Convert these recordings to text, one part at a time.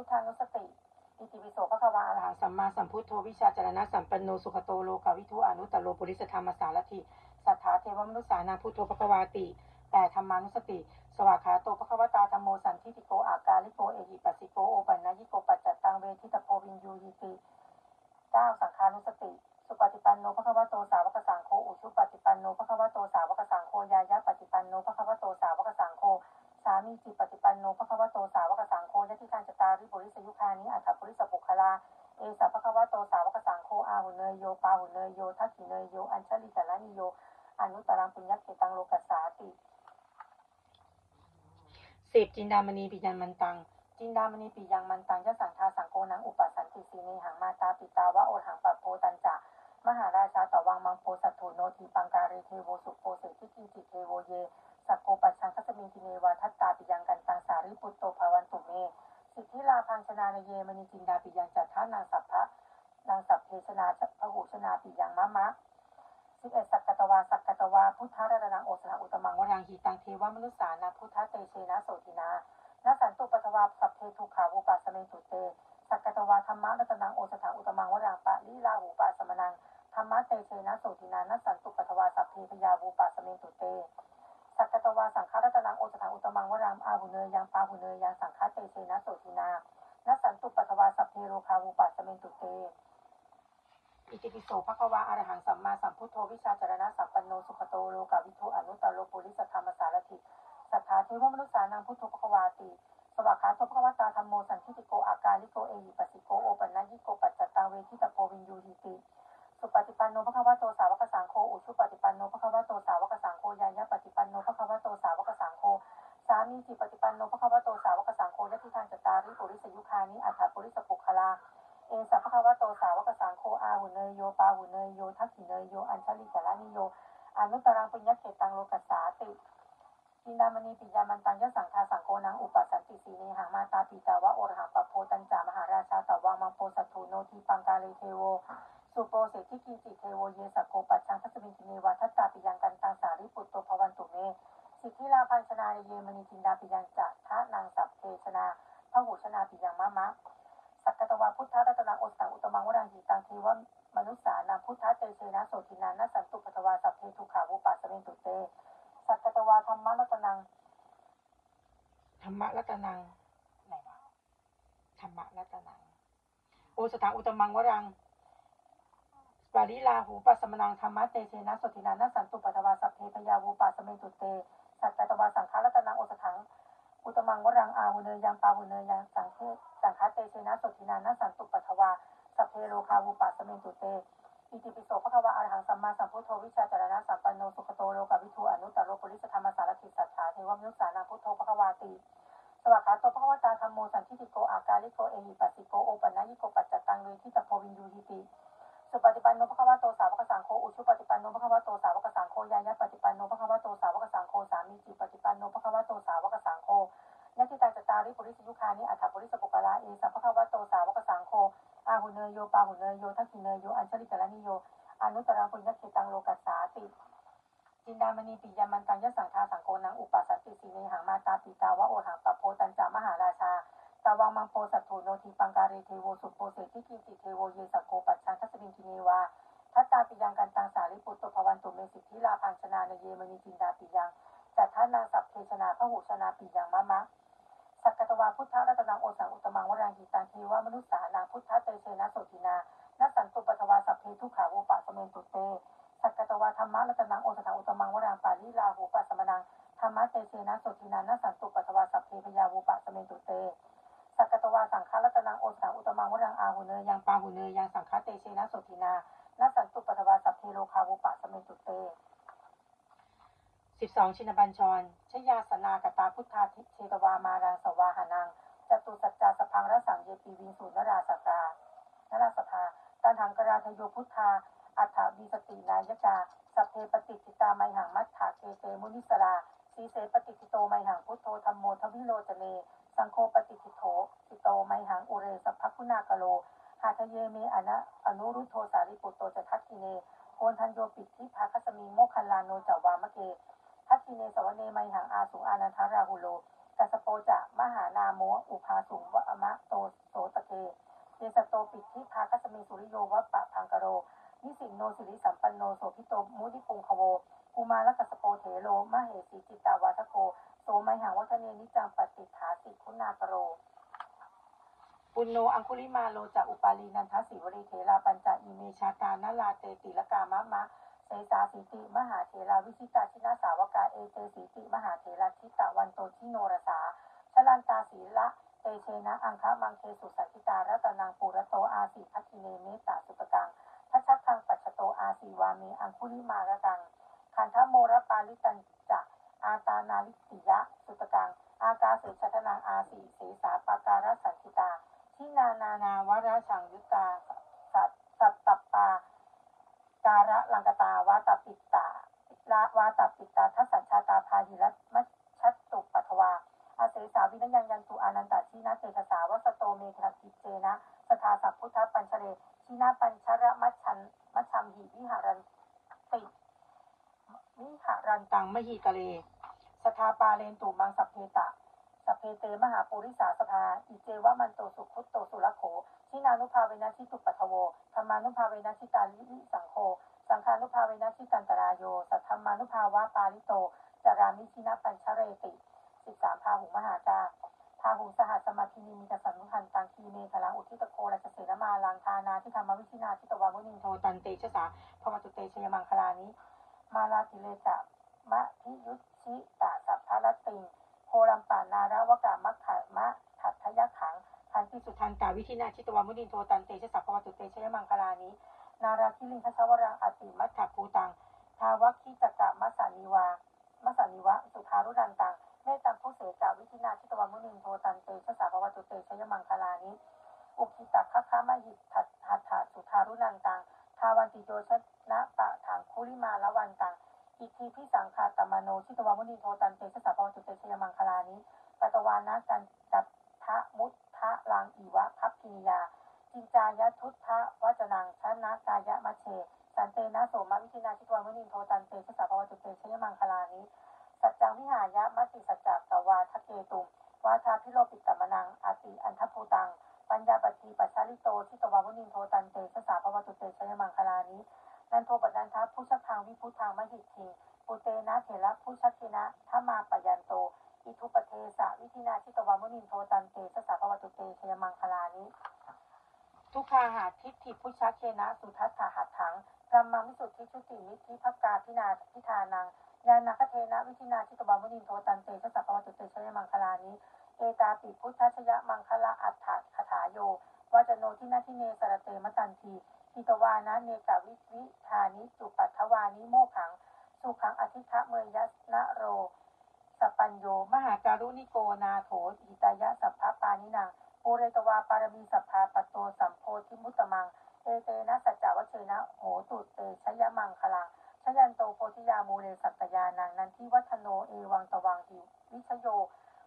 พุทธานุสติอิติปิโสภะควาอรหังสัมมาสัมพุทโธวิชาจารณะสัมปันโนสุขโตโลกาวิทูอนุตตโลปุริสธรรมสารถิสัทธาเทวมนุษสานาพุทโธภะควาติแปดธรรมานุสติ สวากขาโตภะควตาธรรมโมสันทิติโกอากาลิโกเอหิปัสสิโกโอปันนายิโกปัจจตังเวทิตโพวินยูยิติเก้าสังฆานุสติ สุปฏิปันโนภะควโตสาวกสังโฆอุชุปฏิปันโนภะควโตสาวกสังโฆยายะปฏิปันโนภะควโตสาวกสังโฆามีจิตปฏิปันโนภะคะวะโตสาวกสังโฆยะทิทานจตาริบุริสยุคานิอัฏฐปุริสปุคลา เอสัพพะคะวะโตสาวกสังโฆอาหุเนยโยปาหุเนยโยทักขิเนยโย อัญชลิกะละนิโย อนุตรังปุญญเกตังโลกัสสาติสิบจินดามณีปิยันมันตัง จินดามณีปิยังมันตังยะสังทาสังโกนังอุปสันติสีเนหังมาตาปิตาวะโอหังปัปโพตันจะมหาราชาตวังมังโพสัตถุโนทีปังการเทโวสุโพเสทิกิจิเทโวเย สักโกปัชชังคัสมินทิเนวาทัตตาปิยังกันตังสาริปุตโตภาวันตุเม สิทธิลาพังชนาในเยมณีจินดาปิยังจัตถานางสัพพะนางสัพเพชนาพหูชนาปิยังมะมะสิบเอ็ดสักกตวาสักกตวาพุทธรัตนังโอสถาอุตมังวรังหีตังเทวมนุสสานาพุทธเตเชนะโสตินานาสันตุปตวาสัพเพทุขาวุปัสสเมตุเต สักกตวาธรรมะรัตนังโอสถาอุตมังวรังปะลีลาหูปัสมนังธรรมะเตเชนะโสตินานาสันตุปตวาสัพเพพยาวูปัสสเมตุเต วาสังฆรัตนังโอสถาอุตมังวรังอาหุเนยยังปาหุเนยยังสังฆเตเชนะโสตินานัสสันตุปัทวาสัพเพโรคาวุปัสเมนตุเตอิติปิโสภะคะวาอะระหังสัมมาสัมพุทโธวิชาจารณะสัพปันโนสุขโตโลกาวิทูอนุตตโลปุริสธรรมสารถิสัทธาเทวมนุษสานังพุทโธภควาติสวากขาโตภะคะวตาธรรมโมสันทิติโกอากาลิโกเอหิปัสสิโกโอปันนายิโกปัจจตังเวทิตโพวินยูหิติ สุปฏิปันโนภะคะวะโต นิอัฏฐปุริสปุคลา เอสัพพะคะวะโตสาวกสังโฆอาหุเนยโยปาหุเนยโยทักขิเนยโยอัญชลิกะละนิโยอนุตรังปุญญเขตังโลกัสสาติจินดามณีปิยามันตังยะสังฆาสังโฆนังอุปสันติสีเนหังมาตาปิตาวะโอรหังปะโพตัญจามหาราชาตวังมังโพสัตถุโนทีปังกาเลเทโว สุโปเสทิกินจิเทโวเยสกโก ทธรัตนังโอสังอุตมังวรังหีตังเทวมนุษสานาพุทธเตเชนะโสตินานัสสันตุปทวาสัพเพทุขาวุปัสสเมนตุเต สักกตวาธรรมรัตนัง ธรรมรัตนังไหนวะธรรมรัตนัง โอสถังอุตมังวรังปาริลาหูปัสสมนังธรรมะเตเชนะสตินานัสสันตุปัทวาสัพเพพยาวูปัสสเมตุเต สัตตตวาสังฆรัตนังโอสถัง อุตมังวรังอาหุเนยยังปาหุเนยยังสังเทสังฆเตเชนะสุตินานัสสันตุปัทวาสัพเพโลคาวูปัสสเมตุเตอิติปิโสภะควะอรหังสัมมาสัมพุทโธวิชาจารณะสัมปันโนสุขโตโลกวิทูอนุตตรโลปุริสธรรมสารถิสัทธาเทวมนุสานังพุทโธภะควาติสวากขาโตภะคะวตาธรรมโมสันทิติโกอากาลิโกเอหิปัสสิโกโอปันนายิโกปัจจตังเวทิตโพวินยูหิติสุปฏิปันโนภะคะวะโต เนยโยทักขิเนยโยอัญชลิกะละนิโยอนุตตรังปุญญเขตังโลกัสสาติจินดามณีปิยามันตังยะสังฆาสังโกนังอุปสันติสีเนหังมาตาปิตาวะโอหังปะโพตัญจามหาราชาตาวังมังโปสัตถุโนทีปังการีเทโวสุโปเสทิกิจิเทโวเยสโกปัจชังทัสมินทิเนวาทัตตาปิยังกันตังสาริปุตโตภวันตุเมสิทธิลาพังชนาในเยมณีจินดาปิยังจัตถานางสัพเพชนาพระหูชนาปิยังมะมะสักกตวาพุทธรัตนังโอสังอุตมังวรังหิตังเทวมนุษสานาพุทธเตเชนะโสตินา สันตุปัทวาสัพเพทุขาวุปะสเมนตุเต สักกตวาธรรมะรัตนังโอสถังอุตมังวรังปาลิลาหูปัสมนังธรรมะเตเชนะโสตินานัสสันตุปัทวาสัพเพพยาวุปะสเมนตุเต สักกตวาสังฆรัตนังโอสถังอุตมังวรังอาหุเนยยังปาหุเนยยังสังฆเตเชนะโสตินานัสสันตุปัทวาสัพเพโลคาวุปะสเมนตุเตสิบสองชินบัญชรชยาสนากตาพุทธาทิเชตวามารังสวาหานังจตุสัจจาสพังรสังเยปีวินสูนราสกานราส ตันหังกราทโยพุทธา อัฏฐวิสตินายกาสัพเพปฏิทิตาไมหังมัทธาเกเตมุนิสราสีเสปฏิทิโตไมหังพุทโธธรรมโมทวิโลจเน สังโฆปฏิทิโถทิโตไมหังอุเรสัพพคุณากโล หาทะเยเมอนะอนุรุโทสาริปุตโตจะทักกิเนโคนทันโยปิทิภาคสมีโมคัลลาโนจาวามะเกทักขิเนสวเนไมหังอาสุงอานันทาราหุโลกัสโปจะมหานาโมอุภาสุงวะอมะโตโสตะเก เยสโตปิทิภาคัสเมสุริโยวะปะพังกโร นิสิโนสิริสัมปันโนโสพิโตมุนิปุงคโวกุมารกัสสโปเถโลมะเหสีจิตตาวาทโกโสไมหังวัฒเนนิจังปฏิฐาสิคุณากโรปุณโนอังคุลิมาโลจะอุปาลีนันทสิวริเทราปัญจอิเมชาการนลาเตติลกามะมะเสสาสิติมหาเทราวิชิตาชินาสาวกาเอเตสิติมหาเทราชิตะวันโตทิโนรสาชลันตาศีละ เชนะอังคะมังเคสุสันติตารัตนังปุระโตอาสีพักิเนเมตตาสุตกังทัชชักคังปัจจโตอาสีวาเมอังคุลิมารกังคันทโมรปาลิตันจะอาตานาลิติยะสุตกัง อากาเสชัตนังอาสีเสสาปาการสันติตาทินานานาวราชังยุตตาสัตสัตตปาการะลังกตาวาตปิตตาละวาตปิตตาทัสสัญชาตาพาหิรัตมัชชัตตุปัทวาอาเสสาวินยังยันตุอานันตชีนาเจตสาวสโตเมธากิเจนะสทาสัพพุทธปัญชเรชีนาปัญชระมัชชันมัชชัมหิวิหารันติวิหารันตังมหิกะเลสทาปาเลนตุมังสัพเพตะสัพเพเตมหาปุริสาสภาอิเจวะมันโตสุขุตโตสุรโขชินานุภาเวนะชิตุปัทโวธรรมานุภาเวนะชิตาลิลิสังโฆสังฆานุภาเวนะชิตันตรายโยสัทธรรมานุภาวะปาลิโตจารามิชินะปัญชเรติ สิบสามพาหุมหากาพาหุสหัสสมาธินิมิตสันนุทันตังคีเมฆลังอุทิตโกราชเสนมาลังทานาที่ธรรมวิชินาทิตวามุนินโทตันเตชะสาพมตุเตชยมังคลานิมาลาติเลตะมะพิยุชิตะสัพพะละติงโครัมปานาระวกามัคขมะขัตทยขังทันติสุทันตาวิธินาชิตวามุนินโทตันเตชะสัพพวตุเตชยมังคลานินาราคิลิงคชวรังอติมัตถภูตังทาวัคคิจกะมัสานิวา มัสสานิวะ สุทารุนันตัง เมตังผู้เสกาวิธินาชิตวามุนินโทตันเตชะสัพพวตุเตชยมังคลานิอุคิตักขะคะมะหิทัตหัตถสุทารุนันตังทาวันติโยชนะปะถังคุลิมาละวันตังอิทธิพิสังคาตมโนชิตวามุนิโทตันเตชะสัพพวตุเตชยมังคลานิปตวานะกันจัตทะมุตทะลังอีวะพัพพินยาจินจายะทุตทะวัจนังชนะกายะมะเชสันเตนะโสมวิชินาชิตวามุนิโทตันเตชะสัพพวตุเตชยมังคลานิ สัจจังวิหายะมติสัจจกตวาทะเกตุมวาทาพิโลปิตมนังอติอันทภูตัง ปัญญาปฏิปัชาลิโตชิตวามุนินโทตันเตชะสาพวตุเตชยมังคลานินันโทปนันทะพุชพังวิพุทธังมหิทธิงปุเตนะเถระพุชคินะธมาปยันโต อิทุปเทสะวิธินาชิตวามุนินโทตันเตชะสาพวตุเตชยมังคลานิทุกขาหาทิฏฐิพุชเคนะสุทัสสาหัตถังธรรมังวิสุทธิชุติมิทิพักกาพินาพิธานัง ยานาคเทนะวิธินาชิตวามุนินโทตันเตชะสัพพวตุเตชยมังคลานิเอตาปิพุทธชยมังคละอัฏฐคถาโยวาจโนทินาทิเนสรเตมตันทีทิตวานะเนกาวิวิธานิจุปัทวานิโมขัง สุขังอธิคะเมยยัสนะโรสปัญโย มหาการุณิโกนาโถหิตายะสัพพปานินังปุเรตวาปารมีสัพพาปตโตสัมโพธิมุตตมัง เอเตนะสัจจวัชเชนะโหตุเตชยมังคลัง ยันโตโพธิยามูเลสัตยานังนันทิวัฒโนเอวังตวังหิวิชโย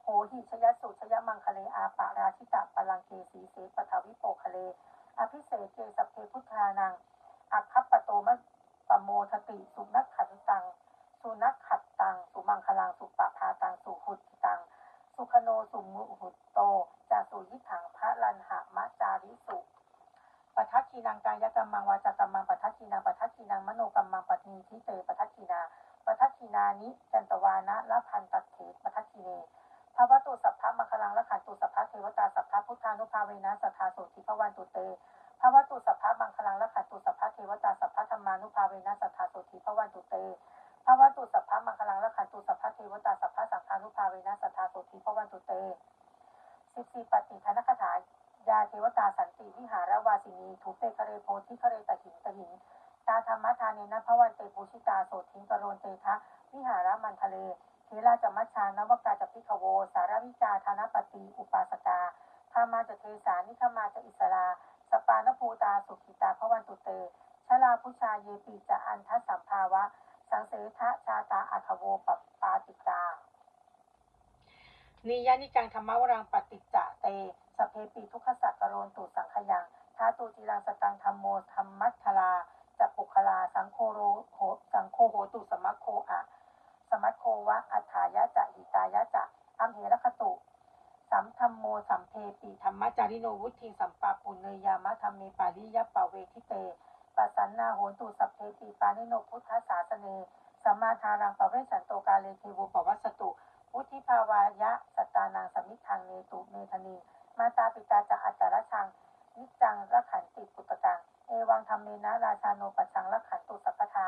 โหหิชยสุชยมังคเลอาปะราชิตะปลังเกสีเสปทวิโปคะเล อภิเศษเกสัพเพพุทธานังอัคคัปปโตมะปโมทติสุนักขันตัง สุนักขัดตัง สุมังคลังสุปะพาตังสุหุติตัง สุขโนสุมุหุตโตจาสุยิถังพระลันหะมะจาริสุ ปัทจีนังกายกรรมังวาจากรรมังปัทจีนังปัทจีนังมโนกรรมังปัตนีทิเตปัทจีนาปัทจีนานิจันตวานะละพันตัดเถปัทจีเนภาวะตุสัพพะมังคลังละขันตุสัพพะเทวตาสัพพะพุทธานุภาเวนะสัทธาโสติภวันตุเตภาวะตุสัพพะมังคลังละขันตุสัพพะเทวตาสัพพะธรรมานุภาเวนะสัทธาโสติภวันตุเตภาวะตุสัพพะมังคลังละขันตุสัพพะเทวตาสัพพะสังฆานุภาเวนะสัทธาโสติภวันตุเตสิบสี่ปฏิทานคายา เทวตาสันติวิหารวาสินีทุเปคะเรโพธิคเรตหินตหิน ตาธรรมทานเนนะพระวันเตปูชิตาโสทิงกโรนเตทะวิหารามันทะเลเทราจมัชชานวกาจพิขโว สารวิจาธานปฏิอุปาสกาธามาจะเทสานิขมาจะอิสราสปานภูตาสุขิตาพระวันตุเตชลาพุชาเยปีจะอันทัสัมภาวะ สังเสทะชาตาอัคโวปปาติกา นิยานิกังธรรมวรังปฏิจจะเตสพเพปีทุกขสักกโรนตุสังขยังท้าตูจิรังสตังธรรมโมธรรมัทธลาจักปุคลา สังโคโรโหสังโคโหตุสมัคโคอะ สมัคโควะอัฏฐายะจะหิตายะจะอัมเหรคตุสัมธรรมโมสัมเพปิธรรมจาริโนวุฒิสัมปาปุเนยามะธรรมเมปาริยปปะเวทิเตปัสสันนาโหนตุสัพเพปีปานิโนพุทธศาสเนสัมมาทารังปะเวสันโตกาเลเทวปวัสส ตุวุฒิภาวายะสัตตานังสมิทธังเนตุเมธนีมาตาปิตาจะอัตตรชังนิจังรักขันติปุตตังเอวังธรรมเมนะราชาโนปัจจังรักขันตุสัพพทา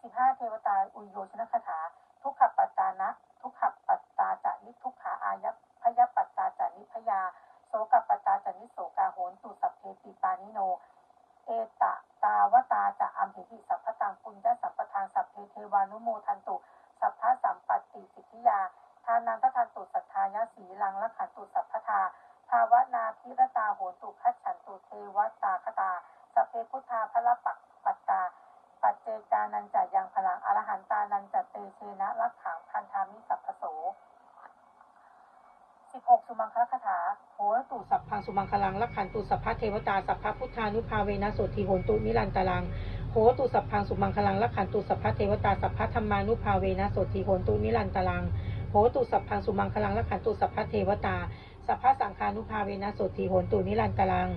สิบห้าเทวตาอุโยชนคาถา ทุกขปัตตานะ ทุกขปัตตาจะนิทุกขาอายัพยปัตตาจะนิพยาโสกปัตตาจะนิโสกาโหนตุสัพเพติปานิโน เอตะตาวตาจะอัมหิหิสัพพตังปุญญสัพพทางสัพเพเทวานุโมทันตุสัพพะสัมปัตติสิทธิยาานังททันตุสัทธายาสีลังละขันตุสัพพทาภาวนาพิรตาโหนตุคัจฉันตุเทวตาคตาสัพเพพุทธาพระปักปัตตา ปัจเจกานันจะยังพลังอรหันตานันจะเตเชนะรักขังพันธามิสัพพโส16สุมังคลคาถาโหรตุสัพพังสุมังคลังลักขันตุสัพพะเทวตาสัพพะพุทธานุภาเวนะโสติโหนตุนิรันตรังโหตุสัพพังสุมังคลังลักขันตุสัพพะเทวตาสัพพะธรรมานุภาเวนะโสติโหนตุนิรันตรัง โหรตุสัพพังสุมังคลังลักขันตุสัพพะเทวตา สัพพะสังฆานุภาเวนะโสติโหนตุนิรันตรัง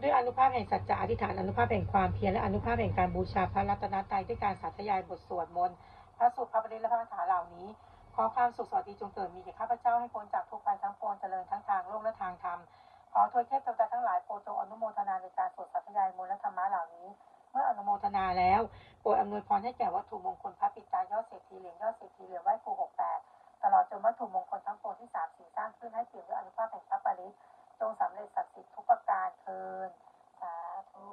ด้วยอนุภาพแห่งสัจจะอธิษฐานอนุภาพแห่งความเพียรและอนุภาพแห่งการบูชาพระรัตนตรัยด้วยการสาธยายบทสวดมนต์พระสุภพระประเดชและพระคาถาเหล่านี้ ขอความสุขสวัสดีจงเกิดมีแก่ข้าพเจ้าให้พ้นจากทุกภัยทั้งปวงเจริญทั้งทางโลกและทางธรรมขอทวยเทพเทวดาทั้งหลายโปรดจงอนุโมทนาในการสวดสาธยายมนต์และธรรมะเหล่านี้เมื่ออนุโมทนาแล้ว โปรดอำนวยพรให้แก่วัตถุมงคลพระปิตายอดเศรษฐีเหรียญยอดเศรษฐีเหรียญไหว้ครูหกแปด ตลอดจนวัตถุมงคลทั้งปวงที่สามสี่สร้างขึ้นให้เปี่ยมด้วยอนุภาพแห่งพระปริตจงสำเร็จศักดิ์สิทธิ์ทุกประการเทินสาธุ